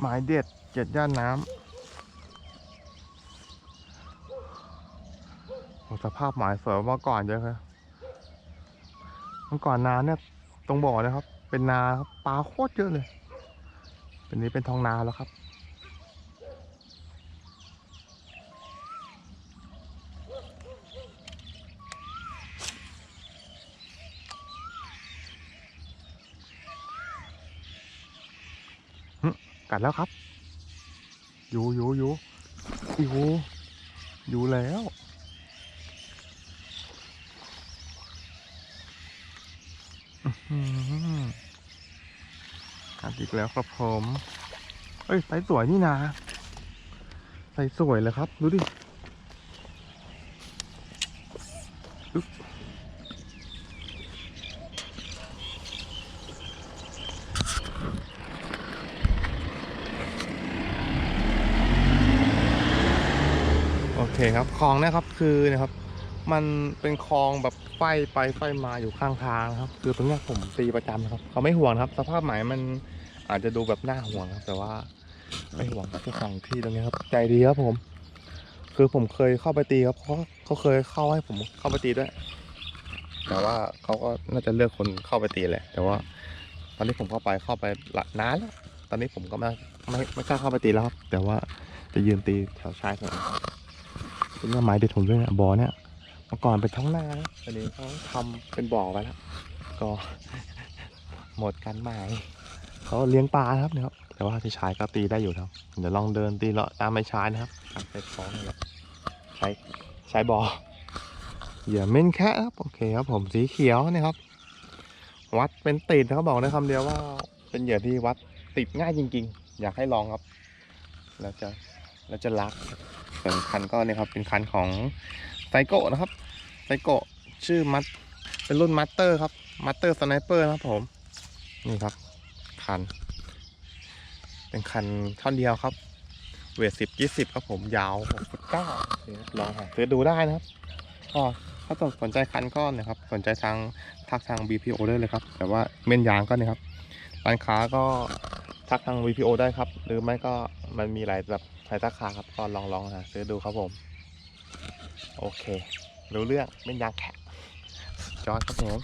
หมายเด็ดเจ็ดย่านน้ำโอ้สภาพหมายสวยมาเมื่อก่อนเยอะครับเมื่อก่อนนาเนี่ยตรงบ่อนะครับ เป็นนาครับปลาโคตรเยอะเลย เป็นนี้เป็นท้องนาแล้วครับ กัดแล้วครับ อยู่อยู่อยู่อยู่อยู่แล้วอื้อหือกัดอีกแล้วครับผม เอ้ยไซส์สวยนี่นาไซส์สวยเลยครับ ดูดิอึ๊บโอ เคครับคลองนะครับคือนะครับ มันเป็นคลองแบบไฟไปไฟมาอยู่ข้างทางครับ คือตรงนี้ผมตีประจำนะครับ เขาไม่ห่วงนะครับ สภาพหมายมันอาจจะดูแบบน่าห่วงครับ แต่ว่าไม่ห่วงเจ้าของที่ตรงนี้ครับ ใจดีครับผม คือผมเคยเข้าไปตีครับเพราะเขาเคยเข้าให้ผมเข้าไปตีด้วย แต่ว่าเขาก็น่าจะเลือกคนเข้าไปตีแหละ แต่ว่า ตอนนี้ผมเข้าไปเข้าไปหละนานแล้วตอนนี้ผมก็ไม่ไม่ไม่กล้าเข้าไปตีแล้วครับ แต่ว่าจะยืนตีแถวชายฝั่ง เป็นไม้เด็ดผมด้วยนะบ่อเนี่ยเมื่อก่อนเป็นท้องนานะตอนนี้เขาทำเป็นบ่อไปแล้ว ก็หมดกันหมายเขาเลี้ยงปลาครับเนี่ยครับแต่ว่าที่ชายก็ตีได้อยู่ครับเดี๋ยวลองเดินตีเลาะตามไม่ชายนะครับตัดไปคล้องนี่แหละใช้ใช้บอเหยื่อเม่นแคะครับโอเคครับผมสีเขียวนี่ครับ วัดเป็นติดเขาบอกได้คำเดียวว่า เป็นเหยื่อที่วัดติดง่ายจริง ๆ อยากให้ลองครับ แล้วจะแล้วจะรัก ส่วนคันก็เนี่ยครับเป็นคันของไซโกะนะครับไซโกะชื่อมัดเป็นรุ่นมัตเตอร์ครับมัตเตอร์สไนเปอร์นะครับผมนี่ครับคัน เป็นคันท่อนเดียวครับ เวทสิบยี่สิบครับผมยาวหกฟุตเก้าลองหาซื้อดูได้นะครับก็ถ้าสนใจคันก็เนนะครับ สนใจทางทักทาง BPO ได้เลยครับ แต่ว่าเม่นยางก็เนะครับร้านค้าก็ทักทาง BPO ได้ครับ หรือไม่ก็มันมีหลายแบบ หลายสาขาครับก็ลองลองหาซื้อดูครับผม โอเค รู้เรื่องเป็นยางแขะจอดครับผม